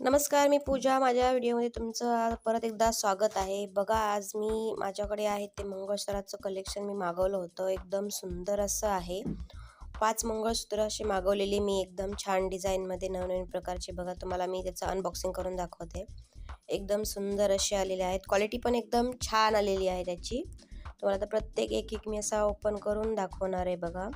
नमस्कार मी पूजा. माझ्या व्हिडिओमध्ये तुमचं परत एकदा स्वागत आहे. बघा आज मी माझ्याकडे आहे ते मंगळसूत्राचं कलेक्शन मी मागवलं होतं. एकदम सुंदर असं आहे. पाच मंगळसूत्र असे मागवलेली मी एकदम छान डिझाईनमध्ये नवनवीन प्रकारचे. बघा तुम्हाला मी त्याचं अनबॉक्सिंग करून दाखवते. एकदम सुंदर असे आलेले आहेत. क्वालिटी पण एकदम छान आलेली आहे त्याची. तुम्हाला तर प्रत्येक एक एक मी असा ओपन करून दाखवणार आहे बघा.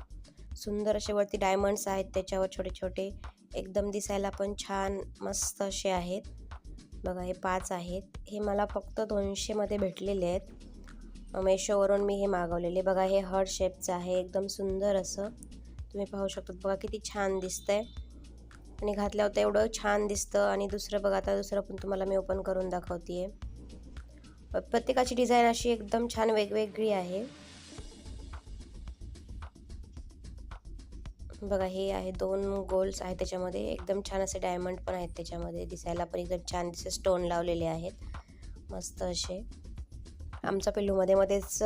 सुंदर असे वरती डायमंड्स आहेत त्याच्यावर छोटे छोटे एकदम दिसायला पण छान मस्त असे आहेत. बघा हे पाच आहेत. हे मला फक्त दोनशेमध्ये भेटलेले आहेत. मेशोवरून मी हे मागवलेले. बघा हे हर्ट शेपचं आहे. एकदम सुंदर असं. तुम्ही पाहू शकता बघा किती छान दिसतं आहे आणि घातल्यावर तर एवढं छान दिसतं. आणि दुसरं बघा आता दुसरं पण तुम्हाला मी ओपन करून दाखवते आहे प्रत्येकाची डिझाईन अशी एकदम छान वेगवेगळी आहे. बघा हे आहे दोन गोल्स आहेत त्याच्यामध्ये. एकदम छान असे डायमंड पण आहेत त्याच्यामध्ये. दिसायला पण एकदम छान असे स्टोन लावलेले आहेत. मस्त असे. आमचा पिल्लू मध्ये मध्येच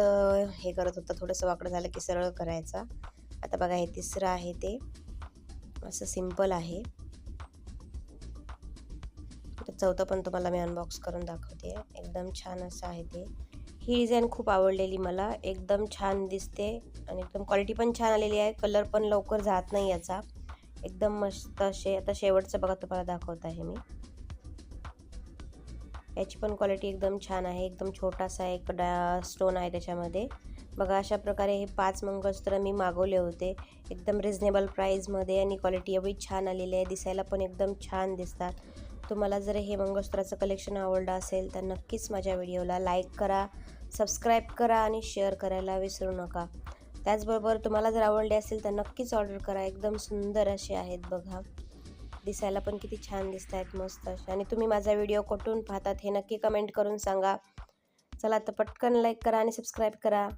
हे करत होता. थोडंसं वाकडं झालं की सरळ करायचा. आता बघा हे तिसरं आहे ते. असं सिंपल आहे. चौथं पण तुम्हाला मी अनबॉक्स करून दाखवते. एकदम छान असं आहे ते. ही डिझाईन खूप आवडलेली मला. एकदम छान दिसते आणि एकदम क्वालिटी पण छान आलेली आहे. कलर पण लवकर जात नाही याचा. एकदम मस्त असे आता शेवटचं बघा तुम्हाला दाखवत आहे मी. याची पण क्वालिटी एकदम छान आहे. एकदम छोटासा एक डा स्टोन आहे त्याच्यामध्ये. बघा अशा प्रकारे हे पाच मंगळसूत्र मी मागवले होते. एकदम रिझनेबल प्राईजमध्ये आणि क्वालिटी एवढी छान आलेली आहे. दिसायला पण एकदम छान दिसतात. तुम्हाला जर हे मंगळसूत्राचं कलेक्शन आवडलं असेल तर नक्कीच माझ्या व्हिडिओला लाईक करा सबस्क्राईब करा आणि शेअर करायला विसरू नका. त्याचबरोबर तुम्हाला जर आवडले असेल तर नक्कीच ऑर्डर करा. एकदम सुंदर असे आहेत बघा. दिसायला पण किती छान दिसत आहेत मस्त असे. आणि तुम्ही माझा व्हिडिओ कुठून पाहतात हे नक्की कमेंट करून सांगा. चला तर पटकन लाईक करा आणि सबस्क्राईब करा.